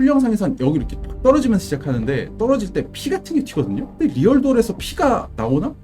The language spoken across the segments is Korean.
풀 영상에선 여기 이렇게 탁 떨어지면서 시작하는데 떨어질 때 피 같은 게 튀거든요. 근데 리얼돌에서 피가 나오나?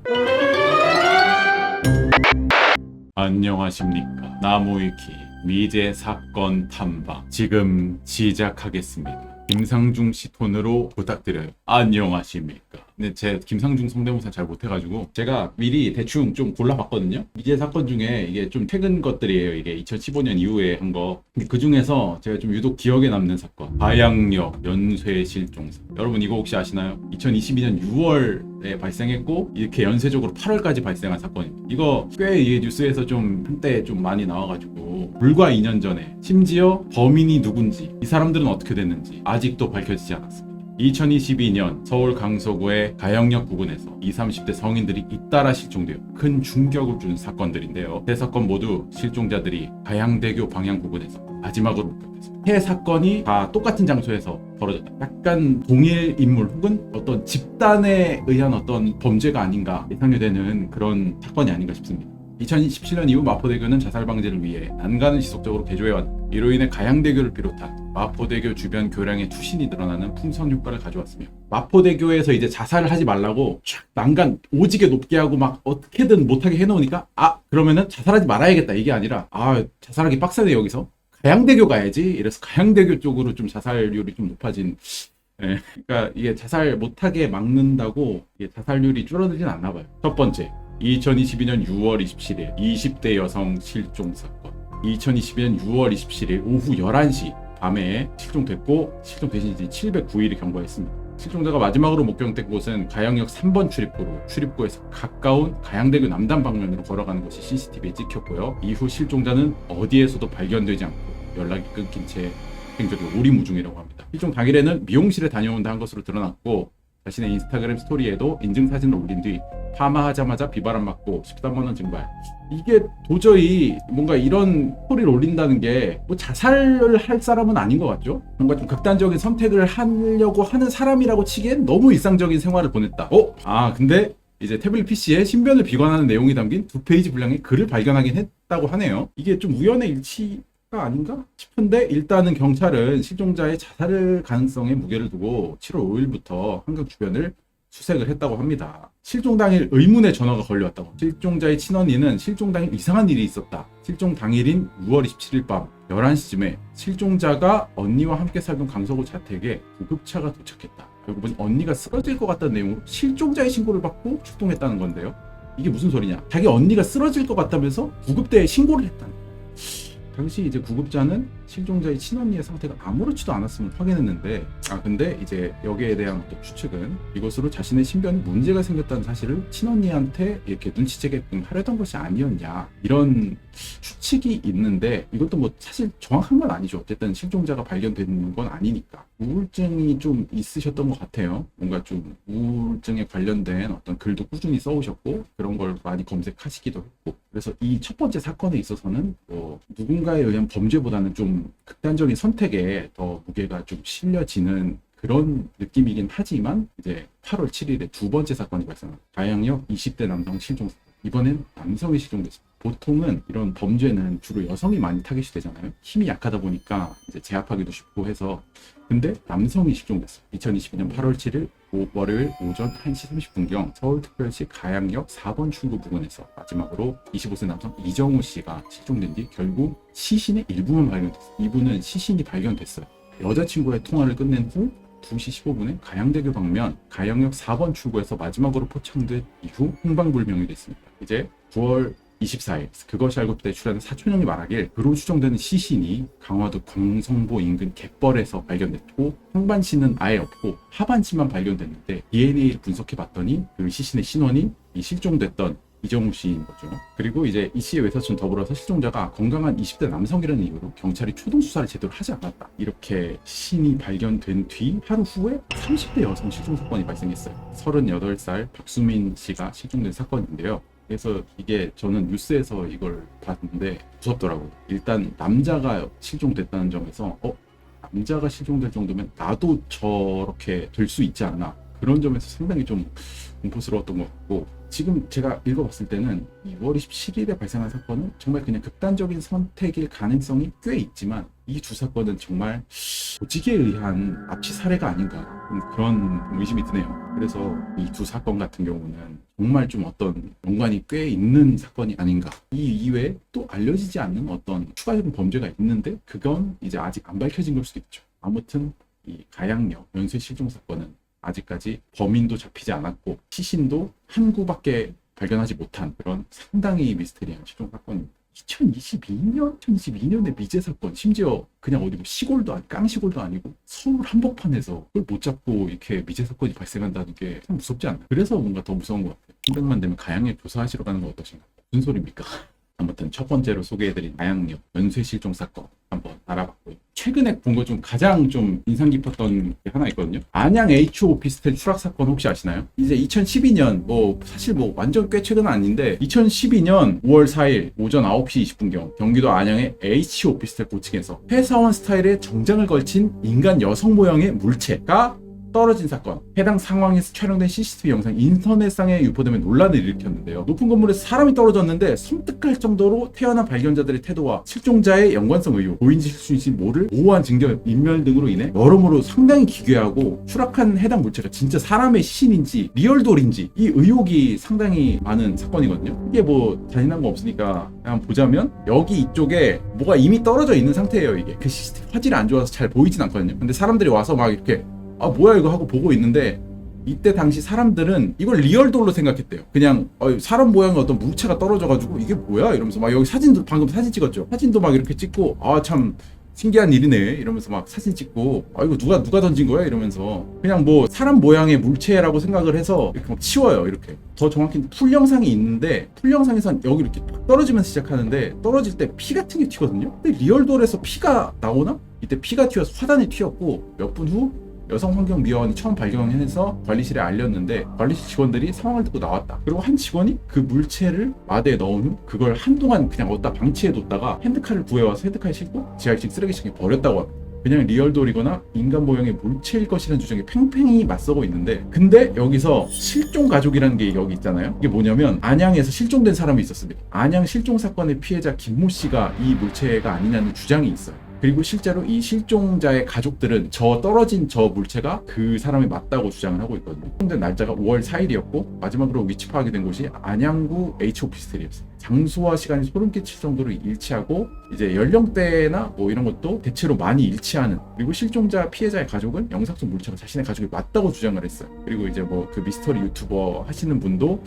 안녕하십니까 나무위키 미제 사건 탐방 지금 시작하겠습니다. 김상중 씨 톤으로 부탁드려요. 안녕하십니까. 근데 제 김상중 성대모사 잘 못해가지고 제가 미리 대충 좀 골라봤거든요. 미제 사건 중에 이게 좀 최근 것들이에요. 이게 2015년 이후에 한 거. 그 중에서 제가 좀 유독 기억에 남는 사건. 바양역 연쇄 실종사. 여러분 이거 혹시 아시나요? 2022년 6월 에 발생했고 이렇게 연쇄적으로 8월까지 발생한 사건입니다. 이거 꽤 이 뉴스에서 좀 한때 좀 많이 나와가지고 불과 2년 전에 심지어 범인이 누군지 이 사람들은 어떻게 됐는지 아직도 밝혀지지 않았습니다. 2022년 서울 강서구의 가영역 부근에서 20, 30대 성인들이 잇따라 실종되어 큰 충격을 준 사건들인데요. 세 사건 모두 실종자들이 가양대교 방향 부근에서 마지막으로 목격됐습니다. 세 사건이 다 똑같은 장소에서 벌어졌다. 약간 동일 인물 혹은 어떤 집단에 의한 어떤 범죄가 아닌가 예상이 되는 그런 사건이 아닌가 싶습니다. 2027년 이후 마포대교는 자살 방지를 위해 난간을 지속적으로 개조해왔 이로 인해 가양대교를 비롯한 마포대교 주변 교량의 투신이 늘어나는 풍선 효과를 가져왔으며 마포대교에서 이제 자살을 하지 말라고 촥 난간 오지게 높게 하고 막 어떻게든 못하게 해놓으니까 아 그러면은 자살하지 말아야겠다 이게 아니라 아 자살하기 빡세네 여기서 가양대교 가야지 이래서 가양대교 쪽으로 좀 자살률이 좀 높아진 예, 그러니까 이게 자살 못하게 막는다고 자살률이 줄어들진 않나 봐요. 첫 번째, 2022년 6월 27일 20대 여성 실종 사건. 2022년 6월 27일 오후 11시 밤에 실종됐고 실종되신 지 709일이 경과했습니다. 실종자가 마지막으로 목격된 곳은 가양역 3번 출입구로 출입구에서 가까운 가양대교 남단 방면으로 걸어가는 것이 CCTV에 찍혔고요. 이후 실종자는 어디에서도 발견되지 않고 연락이 끊긴 채 행적이 오리무중이라고 합니다. 실종 당일에는 미용실에 다녀온다 한 것으로 드러났고 자신의 인스타그램 스토리에도 인증 사진을 올린 뒤 파마하자마자 비바람 맞고 13만 원 증발. 이게 도저히 뭔가 이런 스토리를 올린다는 게 뭐 자살을 할 사람은 아닌 것 같죠? 뭔가 좀 극단적인 선택을 하려고 하는 사람이라고 치기엔 너무 일상적인 생활을 보냈다. 어? 아 근데 이제 태블릿 PC에 신변을 비관하는 내용이 담긴 두 페이지 분량의 글을 발견하긴 했다고 하네요. 이게 좀 우연의 일치 가 아닌가 싶은데 일단은 경찰은 실종자의 자살 가능성에 무게를 두고 7월 5일부터 한강 주변을 수색을 했다고 합니다. 실종 당일 의문의 전화가 걸려왔다고. 실종자의 친언니는 실종 당일 이상한 일이 있었다. 실종 당일인 6월 27일 밤 11시쯤에 실종자가 언니와 함께 살던 강서구 자택에 구급차가 도착했다. 보니 언니가 쓰러질 것 같다는 내용으로 실종자의 신고를 받고 출동했다는 건데요. 이게 무슨 소리냐? 자기 언니가 쓰러질 것 같다면서 구급대에 신고를 했다는 거예요. 당시 이제 구급자는 실종자의 친언니의 상태가 아무렇지도 않았음을 확인했는데 아 근데 이제 여기에 대한 또 추측은 이것으로 자신의 신변에 문제가 생겼다는 사실을 친언니한테 이렇게 눈치채게끔 하려던 것이 아니었냐. 이런 추측 이 있는데 이것도 뭐 사실 정확한 건 아니죠 어쨌든 실종자가 발견된 건 아니니까 우울증이 좀 있으셨던 것 같아요 뭔가 좀 우울증에 관련된 어떤 글도 꾸준히 써오셨고 그런 걸 많이 검색하시기도 했고 그래서 이 첫 번째 사건에 있어서는 뭐 누군가에 의한 범죄보다는 좀 극단적인 선택에 더 무게가 좀 실려지는 그런 느낌이긴 하지만 이제 8월 7일에 두 번째 사건이 발생합니다. 가양역 20대 남성 실종 사건. 이번엔 남성이 실종됐습니다. 보통은 이런 범죄는 주로 여성이 많이 타겟이 되잖아요. 힘이 약하다 보니까 이제 제압하기도 쉽고 해서 근데 남성이 실종됐어요. 2022년 8월 7일 오- 월요일 오전 1시 30분경 서울특별시 가양역 4번 출구 부근에서 마지막으로 25세 남성 이정우 씨가 실종된 뒤 결국 시신의 일부만 발견됐어요. 이분은 시신이 발견됐어요. 여자친구의 통화를 끝낸 후 2시 15분에 가양대교 방면 가양역 4번 출구에서 마지막으로 포착된 이후 행방불명이 됐습니다. 이제 9월 24일 그것이 알고 대출하는 사촌형이 말하길 그로 추정되는 시신이 강화도 광성보 인근 갯벌에서 발견됐고 상반신은 아예 없고 하반신만 발견됐는데 DNA를 분석해 봤더니 그 시신의 신원이 이 실종됐던 이정우 씨인 거죠. 그리고 이제 이 씨의 외사촌 더불어서 실종자가 건강한 20대 남성이라는 이유로 경찰이 초동 수사를 제대로 하지 않았다. 이렇게 시신이 발견된 뒤 하루 후에 30대 여성 실종 사건이 발생했어요. 38살 박수민 씨가 실종된 사건인데요. 그래서 이게 저는 뉴스에서 이걸 봤는데 무섭더라고요. 일단 남자가 실종됐다는 점에서 어 남자가 실종될 정도면 나도 저렇게 될 수 있지 않나 그런 점에서 상당히 좀 공포스러웠던 것 같고 지금 제가 읽어봤을 때는 2월 27일에 발생한 사건은 정말 그냥 극단적인 선택일 가능성이 꽤 있지만 이 두 사건은 정말 조직에 의한 납치 사례가 아닌가 음, 그런 의심이 드네요. 그래서 이 두 사건 같은 경우는 정말 좀 어떤 연관이 꽤 있는 사건이 아닌가. 이 이외에 또 알려지지 않는 어떤 추가적인 범죄가 있는데 그건 이제 아직 안 밝혀진 걸 수도 있죠. 아무튼 이 가양역 연쇄 실종 사건은 아직까지 범인도 잡히지 않았고 시신도 한 구밖에 발견하지 못한 그런 상당히 미스테리한 실종 사건입니다. 2022년, 2022년의 미제 사건, 심지어 그냥 어디 뭐 시골도 아니, 깡시골도 아니고 서울 한복판에서 그걸 못 잡고 이렇게 미제 사건이 발생한다는 게 참 무섭지 않나. 그래서 뭔가 더 무서운 것 같아요. 생각만 되면 가양에 조사하시러 가는 거 어떠신가? 무슨 소리입니까? 아무튼 첫 번째로 소개해드린 가양역 연쇄 실종 사건 한번 알아봤고요. 최근에 본거중 가장 좀 인상 깊었던 게 하나 있거든요. 안양 H 오피스텔 추락 사건 혹시 아시나요? 이제 2012년 뭐 사실 뭐 완전 꽤 최근은 아닌데 2012년 5월 4일 오전 9시 20분경 경기도 안양의 H 오피스텔 고층에서 회사원 스타일의 정장을 걸친 인간 여성 모양의 물체가 떨어진 사건. 해당 상황에서 촬영된 CCTV 영상 인터넷상에 유포되면 논란을 일으켰는데요. 높은 건물에서 사람이 떨어졌는데 섬뜩할 정도로 태어난 발견자들의 태도와 실종자의 연관성 의혹, 고인지 실수인지 모를 모호한 증거 인멸 등으로 인해 여러모로 상당히 기괴하고 추락한 해당 물체가 진짜 사람의 시신인지 리얼돌인지 이 의혹이 상당히 많은 사건이거든요. 이게 뭐 잔인한 거 없으니까 그냥 보자면 여기 이쪽에 뭐가 이미 떨어져 있는 상태예요. 이게 그 CCTV 화질이 안 좋아서 잘 보이진 않거든요. 근데 사람들이 와서 막 이렇게 아 뭐야 이거 하고 보고 있는데 이때 당시 사람들은 이걸 리얼돌로 생각했대요. 그냥 어, 사람 모양의 어떤 물체가 떨어져가지고 이게 뭐야 이러면서 막 여기 사진도 방금 사진 찍었죠. 사진도 막 이렇게 찍고 아 참 신기한 일이네 이러면서 막 사진 찍고 아 이거 누가 누가 던진 거야 이러면서 그냥 뭐 사람 모양의 물체라고 생각을 해서 이렇게 막 치워요 이렇게 더 정확히 풀 영상이 있는데 풀 영상에선 여기 이렇게 탁 떨어지면서 시작하는데 떨어질 때 피 같은 게 튀거든요. 근데 리얼돌에서 피가 나오나? 이때 피가 튀어서 화단이 튀었고 몇 분 후 여성환경미화원이 처음 발견해서 관리실에 알렸는데 관리실 직원들이 상황을 듣고 나왔다. 그리고 한 직원이 그 물체를 마대에 넣은 후 그걸 한동안 그냥 어디다 방치해뒀다가 핸드카를 구해와서 핸드카에 싣고 지하실 쓰레기장에 버렸다고 합니다. 그냥 리얼돌이거나 인간 모형의 물체일 것이라는 주장에 팽팽히 맞서고 있는데 근데 여기서 실종 가족이라는 게 여기 있잖아요 이게 뭐냐면 안양에서 실종된 사람이 있었습니다 안양 실종 사건의 피해자 김모 씨가 이 물체가 아니냐는 주장이 있어요 그리고 실제로 이 실종자의 가족들은 저 떨어진 저 물체가 그 사람이 맞다고 주장을 하고 있거든요. 실종된 날짜가 5월 4일이었고 마지막으로 위치 파악이 된 곳이 안양구 H 오피스텔이었어요. 장소와 시간이 소름 끼칠 정도로 일치하고 이제 연령대나 뭐 이런 것도 대체로 많이 일치하는 그리고 실종자 피해자의 가족은 영상 속 물체가 자신의 가족이 맞다고 주장을 했어요. 그리고 이제 뭐 그 미스터리 유튜버 하시는 분도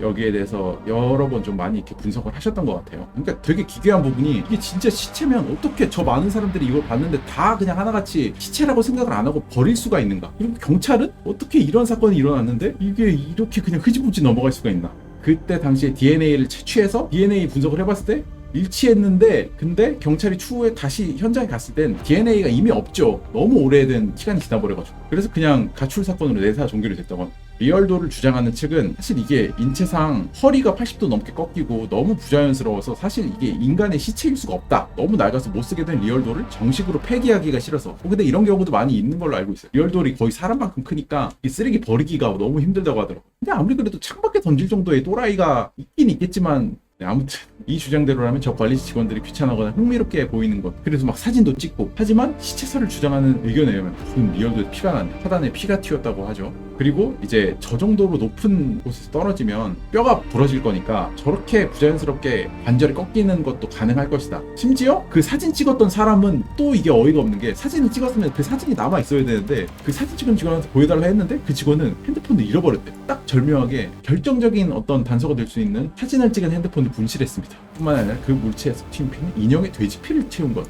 여기에 대해서 여러 번 좀 많이 이렇게 분석을 하셨던 것 같아요. 그러니까 되게 기괴한 부분이 이게 진짜 시체면 어떻게 저 많은 사람들이 이걸 봤는데 다 그냥 하나같이 시체라고 생각을 안 하고 버릴 수가 있는가? 그리고 경찰은 어떻게 이런 사건이 일어났는데 이게 이렇게 그냥 흐지부지 넘어갈 수가 있나? 그때 당시에 DNA를 채취해서 DNA 분석을 해봤을 때 일치했는데 근데 경찰이 추후에 다시 현장에 갔을 땐 DNA가 이미 없죠. 너무 오래된 시간이 지나버려가지고 그래서 그냥 가출 사건으로 내사 종결이 됐다고 합니다. 리얼도를 주장하는 측은 사실 이게 인체상 허리가 80도 넘게 꺾이고 너무 부자연스러워서 사실 이게 인간의 시체일 수가 없다. 너무 낡아서 못 쓰게 된 리얼도를 정식으로 폐기하기가 싫어서. 어, 근데 이런 경우도 많이 있는 걸로 알고 있어요. 리얼돌이 거의 사람만큼 크니까 이 쓰레기 버리기가 너무 힘들다고 하더라고요. 근데 아무리 그래도 창밖에 던질 정도의 또라이가 있긴 있겠지만 네, 아무튼 이 주장대로라면 저 관리실 직원들이 귀찮아거나 흥미롭게 보이는 것 그래서 막 사진도 찍고. 하지만 시체설을 주장하는 의견에 의하면 무슨 리얼도에 피가 났네 화단에 피가 튀었다고 하죠. 그리고 이제 저 정도로 높은 곳에서 떨어지면 뼈가 부러질 거니까 저렇게 부자연스럽게 관절이 꺾이는 것도 가능할 것이다. 심지어 그 사진 찍었던 사람은 또 이게 어이가 없는 게 사진을 찍었으면 그 사진이 남아 있어야 되는데 그 사진 찍은 직원한테 보여달라 했는데 그 직원은 핸드폰을 잃어버렸대. 딱 절묘하게 결정적인 어떤 단서가 될 수 있는 사진을 찍은 핸드폰을 분실했습니다 뿐만 아니라 그 물체에서 튄 피는 인형의 돼지 피를 채운 것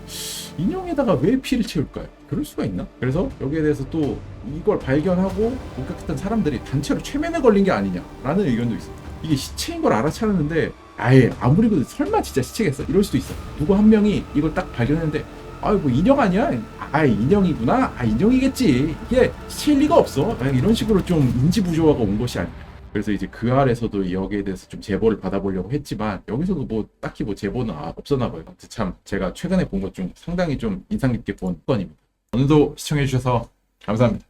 인형에다가 왜 피를 채울까요? 그럴 수가 있나? 그래서 여기에 대해서 또 이걸 발견하고 목격했던 사람들이 단체로 최면에 걸린 게 아니냐라는 의견도 있어요. 이게 시체인 걸 알아차렸는데 아예 아무리 그래도 설마 진짜 시체겠어 이럴 수도 있어. 누구 한 명이 이걸 딱 발견했는데 아이 뭐 인형 아니야? 아 인형이구나. 아 인형이겠지. 이게 시체일 리가 없어. 아, 이런 식으로 좀 인지 부조화가 온 것이 아닐까. 그래서 이제 그 아래서도 여기에 대해서 좀 제보를 받아보려고 했지만 여기서도 뭐 딱히 뭐 제보는 아- 없었나 봐요. 참 제가 최근에 본 것 중 상당히 좀 인상 깊게 본 건입니다. 오늘도 시청해주셔서 감사합니다.